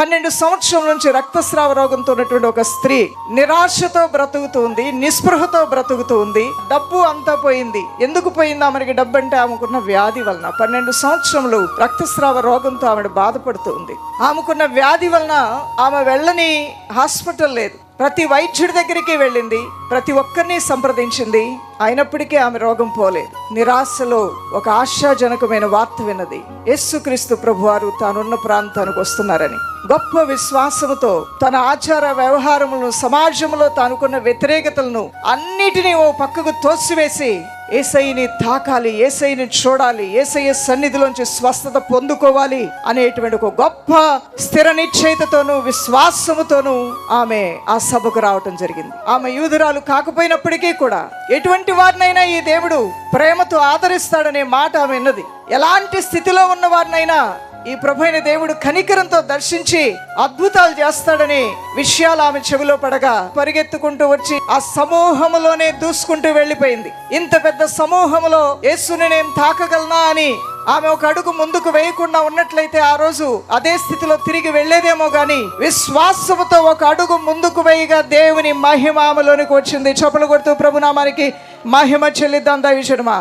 పన్నెండు సంవత్సరం నుంచి రక్తస్రావ రోగంతో ఉన్నటువంటి ఒక స్త్రీ నిరాశతో బ్రతుకుతుంది నిస్పృహతో బ్రతుకుతుంది డబ్బు అంతా పోయింది. ఎందుకు పోయింది ఆమెకి డబ్బు అంటే ఆమెకున్న వ్యాధి వలన. పన్నెండు సంవత్సరములు రక్తస్రావ రోగంతో ఆమె బాధపడుతుంది ఆమెకున్న వ్యాధి వలన ఆమె వెళ్ళని హాస్పిటల్ లేదు. ప్రతి వైద్యుడి దగ్గరికి వెళ్ళింది. ప్రతి ఒక్కరిని సంప్రదించింది. అయినప్పటికీ ఆమె రోగం పోలేదు. నిరాశలో ఒక ఆశాజనకమైన వార్త విన్నది. యేసుక్రీస్తు ప్రభువారు తానున్న ప్రాంతానికి వస్తున్నారని. గొప్ప విశ్వాసముతో తన ఆచార వ్యవహారములను సమాజంలో తానుకున్న వ్యతిరేకతలను అన్నిటినీ ఓ పక్కకు తోసివేసి ఏసైని తాకాలి ఏసైని చూడాలి ఏసయ్య సన్నిధిలోంచి స్వస్థత పొందుకోవాలి అనేటువంటి ఒక గొప్ప స్థిర నిశ్చయితతోనూ విశ్వాసముతోనూ ఆమె ఆ సభకు రావటం జరిగింది. ఆమె యూదురాలు కాకపోయినప్పటికీ కూడా ఎటువంటి వారినైనా ఈ దేవుడు ప్రేమతో ఆదరిస్తాడనే మాట ఆమె ఎలాంటి స్థితిలో ఉన్న వారినైనా ఈ ప్రభైన దేవుడు కనికరంతో దర్శించి అద్భుతాలు చేస్తాడని విషయాలు ఆమె చెవిలో పడగా పరిగెత్తుకుంటూ వచ్చి ఆ సమూహములోనే దూసుకుంటూ వెళ్ళిపోయింది. ఇంత పెద్ద సమూహములో యేసుని నేను తాకగలనా అని ఆమె ఒక అడుగు ముందుకు వేయకుండా ఉన్నట్లయితే ఆ రోజు అదే స్థితిలో తిరిగి వెళ్ళేదేమో గాని విశ్వాసముతో ఒక అడుగు ముందుకు వేయగా దేవుని మహిమ ఆమెలోనికి వచ్చింది. చపలు కొడుతూ ప్రభునామానికి మహిమ చెల్లిద్దాం. దయచేయడమా